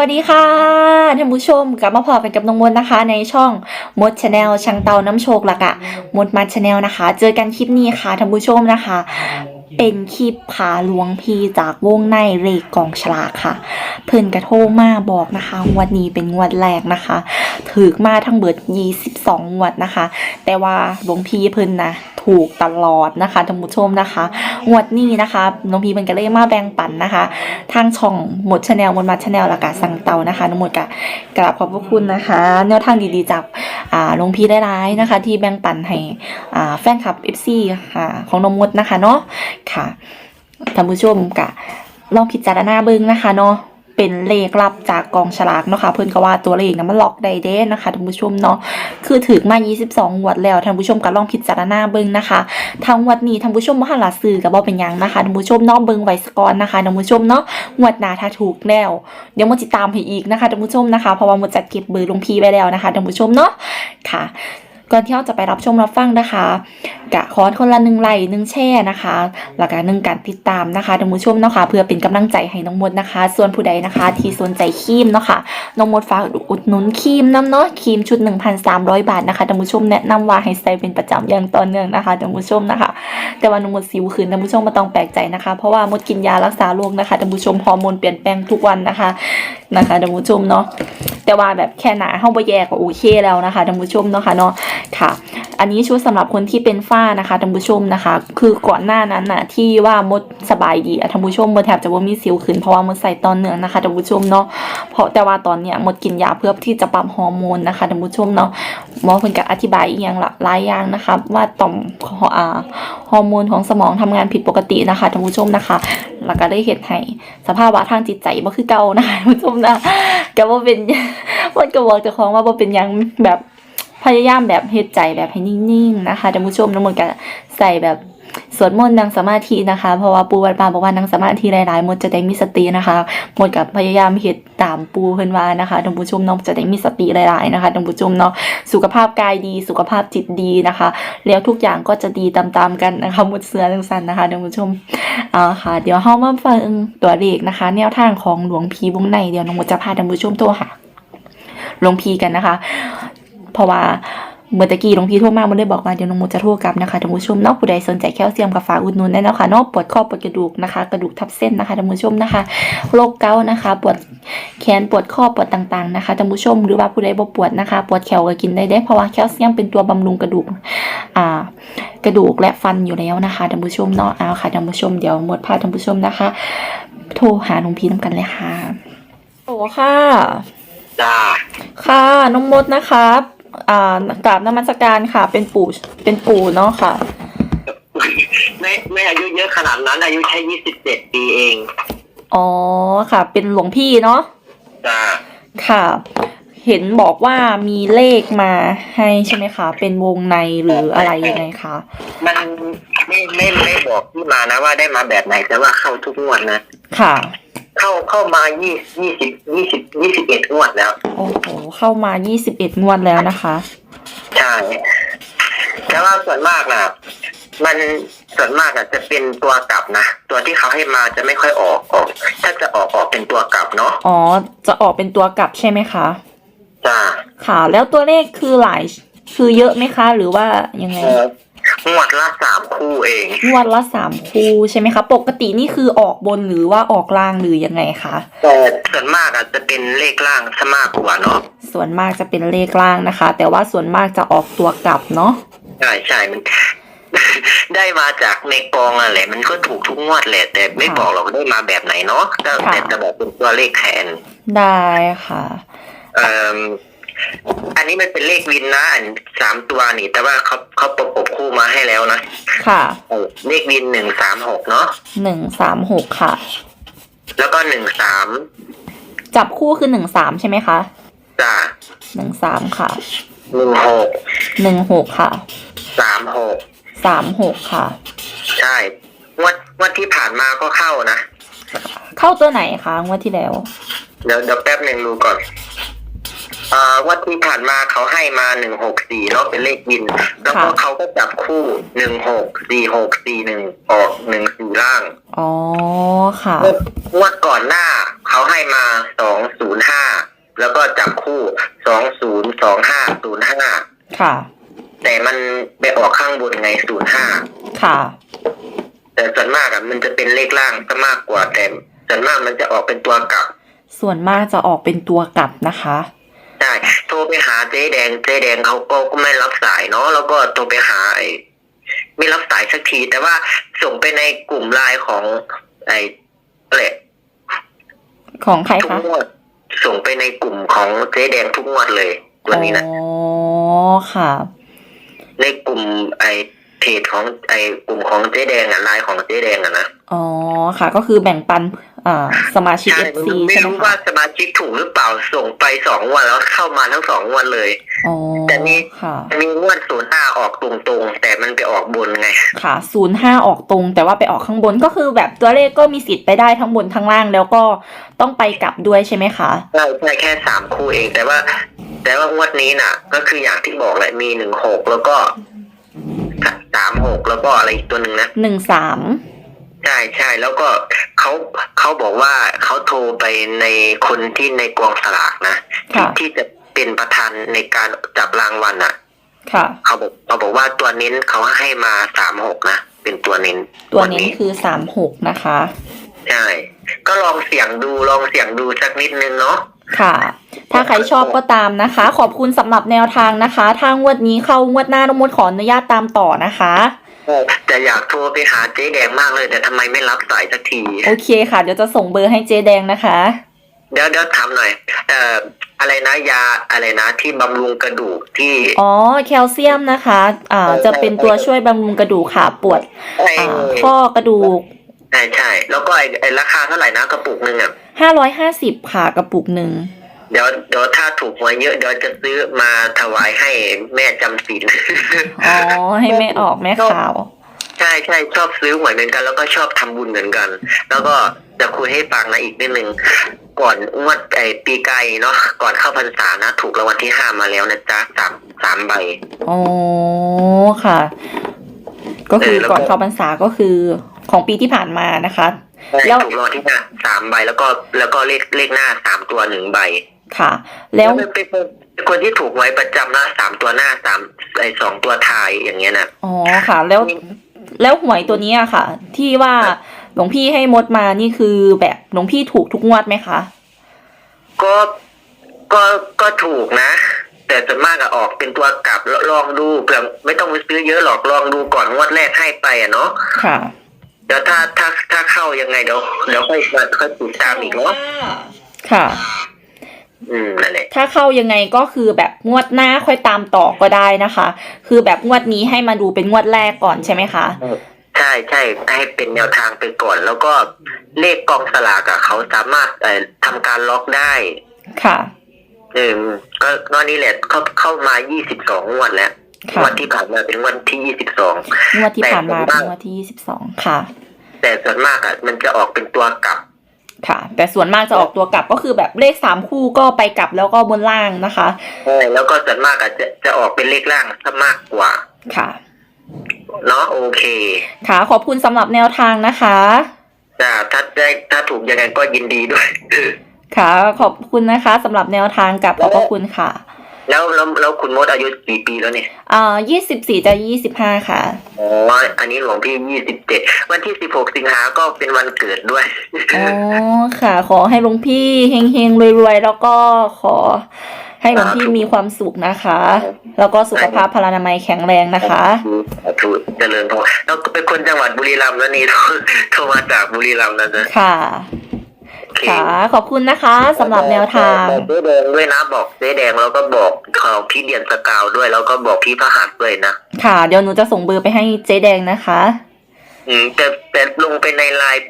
วัสดีค่ะท่านผู้ชมกลับมาพอกันกับน้องมดนะคะ ในช่องมดชาแนลช่างเตาน้ำโชคละกะมดมัดชาแนลนะคะ เจอกันคลิปนี้ค่ะท่านผู้ชมนะคะ เป็นคลิปผาหลวงพีจากวงในเรกกองฉลากค่ะ เพิ่นกระโทรมาบอกนะคะงวันนี้เป็นงวดแรกนะคะ ถือมาทั้งเบิด22งวดนะคะ แต่ว่าหลวงพี่เพิ่นนะถูกตลอดนะคะท่านผู้ชมนะคะงวดนี้นะคะหลวงพี่เพิ่นก็เลยมาแบ่งปันนะคะ ทางช่องหมดชาแนลมดมาชาแนลละกาสังเตานะคะน้องหมดกะกราบขอบพระคุณนะคะ แนวทางดีๆจากอ่าหลวงพี่ได้ร้ายๆนะคะ ที่แบ่งปันให้อ่าแฟนคลับ FC ค่ะของน้องมดนะคะเนาะค่ะท่านผู้ชมกะลองพิจารณาเบิ่งนะคะเนาะเป็นเลขลับจากกองฉลากเนาะค่ะเพิ่อนก็ว่าตัวเลขนะมันล็อกได้เด้นะคะท่านผู้ชมเนาะคือถือมา 22งวดแล้วท่านผู้ชมก็ลองพิจารณาเบิ่งนะคะทางวัดนี้ท่านผู้ชมบ่ทันละซื้อก็บ่เป็นยังนะคะท่านผู้ชมเนาะเบิ่งไว้สก่อนนะคะท่านผู้ชมเนาะงวดหน้าถ้าถูกแล้วเดี๋ยวมดจิตามให้อีกนะคะท่านผู้ชมนะคะเพราะว่ามดจัดเก็บเบอร์หลวงพีไว้แล้วนะคะท่านผู้ชมเนาะค่ะ ก่อนที่เราจะไปรับชมรับฟังนะคะกะขอคนละหนึ่งไลค์หนึ่งแช่นะคะแล้วก็หนึ่งการติดตามนะคะท่านผู้ชมเนาะค่ะเพื่อเป็นกำลังใจให้น้องมดนะคะ ส่วนผู้ใดนะคะ ที่สนใจครีมเนาะค่ะน้องมดฝากอุดหนุนครีมน้ำเนาะครีมชุด 1,300 บาทนะคะท่านผู้ชมแนะนำว่าให้ใส่เป็นประจำอย่างต่อเนื่องนะคะท่านผู้ชมนะคะ แต่ว่าน้องมดสิวขึ้นท่านผู้ชมม่ต้องแปลกใจนะคะ เพราะว่ามดกินยารักษาโรคนะคะท่านผู้ชมฮอร์โมนเปลี่ยนแปลงทุกวันนะคะนะคะท่านผู้ชมเนาะแต่ว่าแบบแค่หนาเข้าไปแย่ก็โอเคแล้วนะคะท่านผู้ชมเนาะค่ะเนาะค่ะ อันนี้ชุดสำหรับคนที่เป็นฝ้านะคะท่านผู้ชมนะคะ คือก่อนหน้านั้นน่ะที่ว่ามดสบายดีท่านผู้ชมมดแทบจะว่ามีสิวขึ้นเพราะว่ามดใส่ตอนเนืองนะคะท่านผู้ชมเนาะเพราะแต่ว่าตอนเนี้ยมดกินยาเพื่อที่จะปรับฮอร์โมนนะคะท่านผู้ชมเนาะหมอเพิ่นก็อธิบายอีกอย่างละหลายอย่างนะคะ ว่าต่อมอ่าฮอร์โมนของสมองทำงานผิดปกตินะคะท่านผู้ชมนะคะแล้วก็ได้เห็นให้สภาพวะทางจิตใจบ่คือเก่านะคะท่านผู้ชมนะก็บ่เป็นมันก็บอกเจ้าของว่าบ่เป็นยังแบบ พยายามแบบเฮ็ดใจแบบให้นิ่งๆนะคะท่านผู้ชมน้ำมนต์ก็ใส่แบบสวดมนต์นั่งสมาธินะคะ เพราะว่าปูวัดป่าบอกว่านั่งสมาธิหลายๆมดจะได้มีสตินะคะมดกับพยายามเฮ็ดตามปูเพิ่นว่านะคะท่านผู้ชมเนาะจะได้มีสติหลายๆนะคะท่านผู้ชมเนาะสุขภาพกายดี สุขภาพจิตดีนะคะ แล้วทุกอย่างก็จะดีตามๆกันนะคะหมดเสือจังสันนะคะท่านผู้ชมเอาค่ะ เดี๋ยวเฮามาฟังตัวเลขนะคะ แนวทางของหลวงพีวงในเดี๋ยวน้องหมดจะพาท่านผู้ชมโทรหาหลวงพีกันนะคะ เพราะว่าเมื่อตะกี้หลวงพี่โทรมามันได้บอกว่าเดี๋ยวน้องมดจะโทรกลับนะคะท่านผู้ชมเนาะผู้ใดสนใจแคลเซียมกับฝากอุดหนุนได้เนาะค่ะเนาะปวดข้อปวดกระดูกนะคะ กระดูกทับเส้นนะคะท่านผู้ชมนะคะโรคเกาต์นะคะปวดแขนปวดข้อปวดต่างๆนะคะท่านผู้ชมหรือว่าผู้ใดบ่ปวดนะคะ ปวดแขวก็กินได้ได้เพราะว่าแคลเซียมเป็นตัวบำรุงกระดูกอ่ากระดูกและฟันอยู่แล้วนะคะท่านผู้ชมเนาะเอาค่ะท่านผู้ชมเดี๋ยวหมดพาท่านผู้ชมนะคะ โทรหาหลวงพี่น้ำกันเลยค่ะโอ้ค่ะจ้าค่ะน้องมดนะคะ อ่ากราบนมัสการค่ะ เป็นปู่เป็นปู่เนาะค่ะ ไม่ไม่อายุเยอะขนาดนั้น อายุแค่ยี่สิบเจ็ดปีเอง อ๋อค่ะ เป็นหลวงพี่เนาะจ้าค่ะ เห็นบอกว่ามีเลขมาให้ใช่ไหมคะ เป็นวงในหรืออะไรยังไงคะ มัน ไม่ไม่ไม่บอกที่มานะว่าได้มาแบบไหนแต่ว่าเข้าทุกงวดนะค่ะ เข้าเข้ามายี่ยี่สิบยี่สิบยี่สิบเอ็ดงวดแล้ว โอ้โหเข้ามา21งวดแล้วนะคะใช่แต่ว่าส่วนมากนะมันส่วนมากอะจะเป็นตัวกลับนะตัวที่เขาให้มาจะไม่ค่อยออกออก ถ้าจะออกออกเป็นตัวกลับเนาะอ๋อ จะออกเป็นตัวกลับใช่ไหมคะจ้าค่ะ แล้วตัวเลขคือหลายคือเยอะไหมคะ หรือว่ายังไงเออ งวดละสามคู่เองงวดละสามคู่ใช่ไหมคะ ปกตินี่คือออกบนหรือว่าออกล่างหรือยังไงคะแต่ส่วนมากอะจะเป็นเลขล่างซะมากกว่าเนาะส่วนมากจะเป็นเลขล่างนะคะ แต่ว่าส่วนมากจะออกตัวกลับเนาะใช่ใช่มันได้มาจากในกองอะไรมันก็ถูกทุกงวดแหละ แต่ไม่บอกหรอกได้มาแบบไหนเนาะแต่แต่จะบอกเป็นตัวเลขแทนได้ค่ะเอ่อ อันนี้มันเป็นเลขวินนะอันสามตัวนี่ แต่ว่าเขาเขาประกบคู่มาให้แล้วนะค่ะเออเลขวินหนึ่งสามหกเนาะหนึ่งสามหกค่ะ แล้วก็หนึ่งสามจับคู่คือหนึ่งสามใช่ไหมคะจ้าหนึ่งสามค่ะหนึ่งหกหนึ่งหกค่ะสามหกสามหกค่ะ ใช่งวดงวดที่ผ่านมาก็เข้านะเข้าตัวไหนคะงวดที่แล้ว เดี๋ยวเดี๋ยวแป๊บหนึ่งดูก่อน อ่างวันที่ผ่านมาเขาให้มาหนึ่งหกสี่เนาะเป็นเลขบิน แล้วก็ค่ะ เขาก็จับคู่หนึ่งหกสี่หกสี่หนึ่งออกหนึ่งสี่ล่างอ๋อค่ะ งวดก่อนหน้า เขาเขาให้มาสองศูนย์ห้าแล้วก็จับคู่สองศูนย์สองห้าศูนย์ห้าค่ะ แต่มันไปออกข้างบนไงศูนย์ห้า ค่ะ แต่ส่วนมากอะมันจะเป็นเลขล่างก็มากกว่าแต่ส่วนมากมันจะออกเป็นตัวกลับ ส่วนมากจะออกเป็นตัวกลับนะคะ ใช่โทรไปหาเจ๊แดงเจ๊แดงเขาก็ก็ไม่รับสายเนาะแล้วก็โทรไปหาไอ้ไม่รับสายสักที แต่ว่าส่งไปในกลุ่มไลน์ของ ไอ้เละของใครทุกคะงวดส่งไปในกลุ่มของเจ๊แดงทุกงวดเลยวันนี้นะอ๋อค่ะ ในกลุ่มไอ้เพจของไอ้กลุ่มของเจ๊แดงอะไลน์ของเจ๊แดงอะนะอ๋อค่ะ ก็คือแบ่งปัน อ่าสมาชิกใช่ FC ไม่ใช่ไหมรู้คะว่าสมาชิกถูกหรือเปล่าส่งไปสองงวันแล้วเข้ามาทั้งสองงวันเลย อ๋อแต่มี ค่ะ มีงวดศูนย์ห้าออกตรงๆ แต่มันไปออกบนไง ค่ะศูนย์ห้าออกตรง แต่ว่าไปออกข้างบนก็คือแบบตัวเลขก็มีสิทธิ์ไปได้ทั้งบนทั้งล่างแล้วก็ต้องไปกลับด้วยใช่ไหมคะ ใช่ใช่แค่สามคู่เอง แต่ว่า แต่ว่างวดนี้น่ะ ก็คืออย่างที่บอกแหละมีหนึ่งหกแล้วก็สามหกแล้วก็อะไรอีกตัวหนึ่งนะหนึ่งสาม ใช่ใช่แล้วก็เขาเขาบอกว่าเขาโทรไปในคนที่ในกองสลากนะที่ค่ะที่จะเป็นประธานในการจับรางวัลอะค่ะ เขาบอกเขาบอกว่าตัวเน้นเขาให้มาสามหกนะเป็นตัวเน้นตัวเน้นคือสามหกนะคะ ใช่ก็ลองเสี่ยงดูลองเสี่ยงดูสักนิดนึงเนาะ ค่ะ ถ้าใครชอบก็ตามนะคะ ขอบคุณสำหรับแนวทางนะคะ ถ้างวดนี้เข้างวดหน้าน้องมดขออนุญาตตามต่อนะคะ แต่อยากโทรไปหาเจ๊แดงมากเลย แต่ทำไมไม่รับสายสักที โอเคค่ะ เดี๋ยวจะส่งเบอร์ให้เจ๊แดงนะคะ เดี๋ยวเดี๋ยวถามหน่อย เอ่อ อะไรนะยาอะไรนะที่บำรุงกระดูกที่ อ๋อ แคลเซียมนะคะ อ่า จะเป็นตัวช่วยบำรุงกระดูกค่ะปวดไอ้อ่าข้อกระดูก ใช่ใช่ แล้วก็ไอ้ไอ้ราคาเท่าไหร่นะกระปุกหนึ่งอะห้าร้อยห้าสิบค่ะกระปุกหนึ่ง เดี๋ยวเดี๋ยวถ้าถูกหวยเยอะเดี๋ยวจะซื้อมาถวายให้แม่จำศีลอ๋อให้แม่ออกแม่ขาว ใช่ใช่ชอบซื้อหวยเหมือนกัน แล้วก็ชอบทำบุญเหมือนกัน แล้วก็จะคุยให้ฟังนะอีกนิดนึงก่อนงวดไอปีไก่เนาะก่อนเข้าพรรษานะ ถูกรางวัลที่ห้ามาแล้วนะจ๊ะสามสามใบอ๋อค่ะ ก็คือเออแล้วก็ก่อนเข้าพรรษาก็คือของปีที่ผ่านมานะคะแล้แล้ววถูกรางวัลที่ห้าสามใบแล้วก็แล้วก็เลขเลขหน้าสามตัวหนึ่งใบ ค่ะ แล้วเป็นคนเป็นคนที่ถูกไว้ประจำนะสามตัวหน้าสามไอสองตัวท้ายอย่างเงี้ยนะอ๋อค่ะ แล้วแล้วหวยตัวนี้อะค่ะ ที่ว่าหลวงพี่ให้มดมานี่คือแบบหลวงพี่ถูกทุกงวดไหมคะ ก็ก็ก็ถูกนะ แต่ส่วนมากอะออกเป็นตัวกลับแล้วลองดูเผื่อไม่ต้องไปซื้อเยอะหรอกลองดูก่อนงวดแรกให้ไปอะเนาะค่ะเดี๋ยวถ้าถ้าถ้าเข้ายังไงเดี๋ยวเดี๋ยวค่อยมาค่อยติดตามอีกเนาะค่ะ อืมนั่นแหละถ้าเข้ายังไงก็คือแบบงวดหน้าค่อยตามต่อก็ได้นะคะ คือแบบงวดนี้ให้มาดูเป็นงวดแรกก่อนใช่ไหมคะ ใช่ใช่ให้เป็นแนวทางไปก่อน แล้วก็เลขกองสลากอะเขาสามารถเอ่อทำการล็อกได้ค่ะ เออก็ก็นี่แหละเขาเข้ามา22งวดแล้วค่ะงวดที่ผ่านมาเป็นงวดที่22งวดที่ผ่านมาแต่เป็นส่วนมากงวดที่ยี่สิบสองค่ะ แต่ส่วนมากอะมันจะออกเป็นตัวกลับ ค่ะ แต่ส่วนมากจะออกตัวกลับก็คือแบบเลขสามคู่ก็ไปกลับแล้วก็บนล่างนะคะใช่แล้วก็ส่วนมากอะจะจะออกเป็นเลขล่างซะมากกว่าค่ะเนาะโอเค ค่ะ ขอบคุณสำหรับแนวทางนะคะจ้าถ้าได้ถ้าถูกยังไงก็ยินดีด้วย ค่ะ ขอบคุณนะคะสำหรับแนวทางกับขอบพระคุณค่ะ แล้วแล้วแล้วคุณมดอายุกี่ปีแล้วเนี่ยอ่ายี่สิบสี่จะยี่สิบห้าค่ะ อ๋อ อันนี้หลวงพี่27วันที่16สิงหาก็เป็นวันเกิดด้วย อ๋อ ค่ะ ขอให้หลวงพี่เฮงๆรวยๆ แล้วก็ขอให้หลวงพี่มีความสุขนะคะ แล้วก็สุขภาพพลานามัยแข็งแรงนะคะถูกเจริญพรแล้วก็เป็นคนจังหวัดบุรีรัมย์แล้วนี่โทรโทรมาจากบุรีรัมย์นะจ๊ะค่ะโอเคค่ะ ขอบคุณนะคะสำหรับแนวทาง บอกเจ๊แดงด้วยนะบอกเจ๊แดงแล้วก็บอกของพี่เดียนสกาวด้วย แล้วก็บอกพี่พระหัตถ์ด้วยนะค่ะ เดี๋ยวหนูจะส่งเบอร์ไปให้เจ๊แดงนะคะ อืมแต่แต่ลงไปในไลน์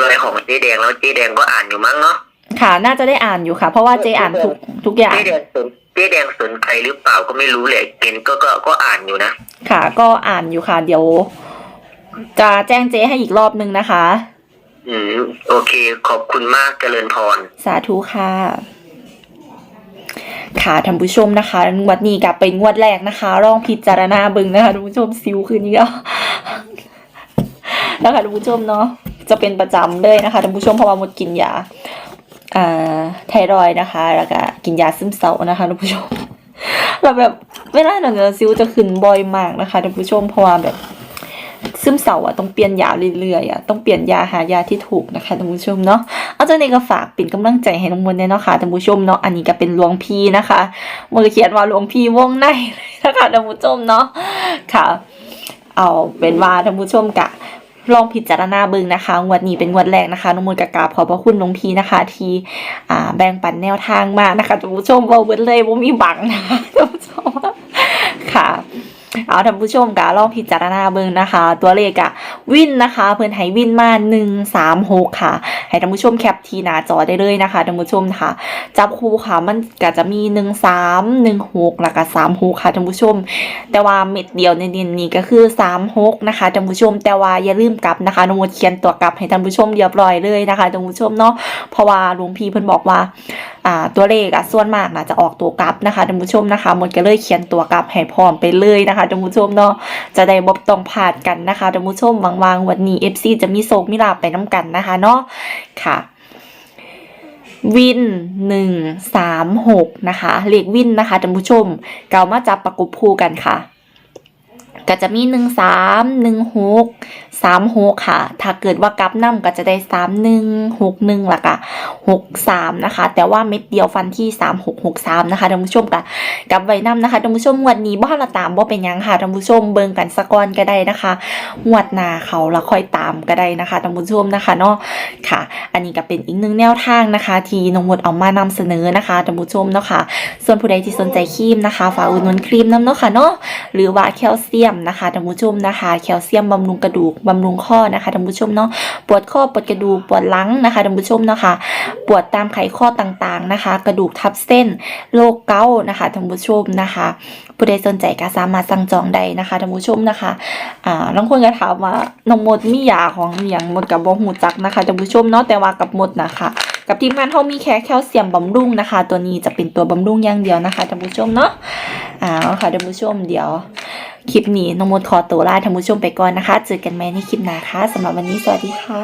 ไลน์ของเจ๊แดงแล้วเจ๊แดงก็อ่านอยู่มั้งเนาะค่ะ น่าจะได้อ่านอยู่ค่ะ เพราะว่าเจ๊อ่านทุกทุกอย่าง เจ๊แดงสนเจ๊แดงสนใจหรือเปล่าก็ไม่รู้เลยเกณฑ์ก็ก็ก็อ่านอยู่นะ ค่ะ ก็อ่านอยู่ค่ะ เดี๋ยว จะแจ้งเจ๊ให้อีกรอบนึงนะคะ อืม โอเค ขอบคุณมากเจริญพร สาธุค่ะ ค่ะท่านผู้ชมนะคะงวดนี้กลับเป็นงวดแรกนะคะลองพิจารณาเบึงนะคะท่านผู้ชมซิวคืนนี้ก็นะคะท่านผู้ชมเนาะจะเป็นประจำเลยนะคะท่านผู้ชมเพราะว่าหมดกินยาอ่าไทรอยนะคะ แล้วก็กินยาซึมเศร้านะคะท่านผู้ชมเราแบบเวลาหนังซิวจะขึ้นบ่อยมากนะคะท่านผู้ชมเพราะว่าแบบ ซึมเศร้าอะต้องเปลี่ยนยาเรื่อยๆอะต้องเปลี่ยนยาหายาที่ถูกนะคะท่านผู้ชมเนาะเอาจากนี้ก็ฝากเป็นกำลังใจให้น้องมนต์เนี่ยเนาะค่ะท่านผู้ชมเนาะอันนี้ก็เป็นหลวงพี่นะคะมือเขียนว่าหลวงพี่วงในเลยนะคะท่านผู้ชมเนาะค่ะ เอาเป็นว่าท่านผู้ชมกะลองพิจารณาเบิ่งนะคะงวดนี้เป็นงวดแรกนะคะน้องมนกะกาขอบพระคุณหลวงพี่นะคะ ที่อ่าแบ่งปันแนวทางมานะคะท่านผู้ชมเว้าเบิดเลยบ่มีบังนะคะท่านผู้ชมค่ะ เอาท่านผู้ชมกะลองพิจารณาเบิ่งนะคะ ตัวเลขอะวินนะคะ เพิ่นให้วินมา136ค่ะ ให้ท่านผู้ชมแคปทีหน้าจอได้เลยนะคะท่านผู้ชมค่ะ จับคู่ค่ะมันก็จะมี13 16แล้วก็36ค่ะท่านผู้ชม แต่ว่าเม็ดเดียวในเดินนี้ก็คือ36นะคะท่านผู้ชม แต่ว่าอย่าลืมกลับนะคะน้องมดเขียนตัวกลับให้ท่านผู้ชมเรียบร้อยเลยนะคะท่านผู้ชมเนาะเพราะว่าหลวงพี่เพิ่นบอกว่า ตัวเลขอะส่วนมากนะจะออกตัวกลับนะคะท่านผู้ชมนะคะหมดก็เลยเขียนตัวกลับให้พร้อมไปเลยนะคะท่านผู้ชมเนาะจะได้บบต้องพลาดกันนะคะท่านผู้ชมวางๆวันนี้ FC จะมีโศกมีลาบไปน้ำกันนะคะเนาะค่ะวินหนึ่งสามหกนะคะเลขวินนะคะท่านผู้ชม เกามาจับประกบคู่กันค่ะ ก็จะมีหนึ่งสามหนึ่งหกสามหกค่ะ ถ้าเกิดว่ากลับน้ำก็จะได้สามหนึ่งหกหนึ่งละค่ะหกสามนะคะ แต่ว่าเม็ดเดียวฟันที่สามหกหกสามนะคะท่านผู้ชมกับกับไว้น้ำนะคะท่านผู้ชมงวันนี้บ้านละตามบ่เป็นยังค่ะท่านผู้ชมเบิ่งกันสะกอนก็ได้นะคะงวดหน้าเขาแล้วค่อยตามก็ได้นะคะท่านผู้ชมนะคะเนาะค่ะ อันนี้ก็เป็นอีกหนึ่งแนวทางนะคะ ที่น้องมดเอามานำเสนอนะคะท่านผู้ชมเนาะค่ะ ส่วนผู้ใดที่สนใจครีมนะคะฝากอุดหนุนครีมน้ำเนาะค่ะเนาะหรือว่าแคลเซียมนะคะท่านผู้ชมนะคะ แคลเซียมบำรุงกระดูกบำรุงข้อนะคะท่านผู้ชมเนาะปวดข้อปวดกระดูกปวดหลังนะคะท่านผู้ชมเนาะค่ะปวดตามไขข้อต่างๆนะคะ กระดูกทับเส้นโรคเกาต์นะคะท่านผู้ชมนะคะผู้ใดสนใจก็สามารถสั่งจองได้นะคะท่านผู้ชมนะคะอ่าบางคนก็ถามว่าน้องมดมียาของอหย่างมดกับบ่หูจักนะคะท่านผู้ชมเนาะแต่ว่ากับมดนะคะ กับทีมงานเขามีแค่แคลเซียมบำรุงนะคะ ตัวนี้จะเป็นตัวบำรุงอย่างเดียวนะคะท่านผู้ชมเนาะอ้าค่ะท่านผู้ชมเดี๋ยวคลิปนี้น้องมดขอตัวลาท่านผู้ชมไปก่อนนะคะ เจอกันใหม่ในคลิปหน้าค่ะสำหรับวันนี้สวัสดีค่ะ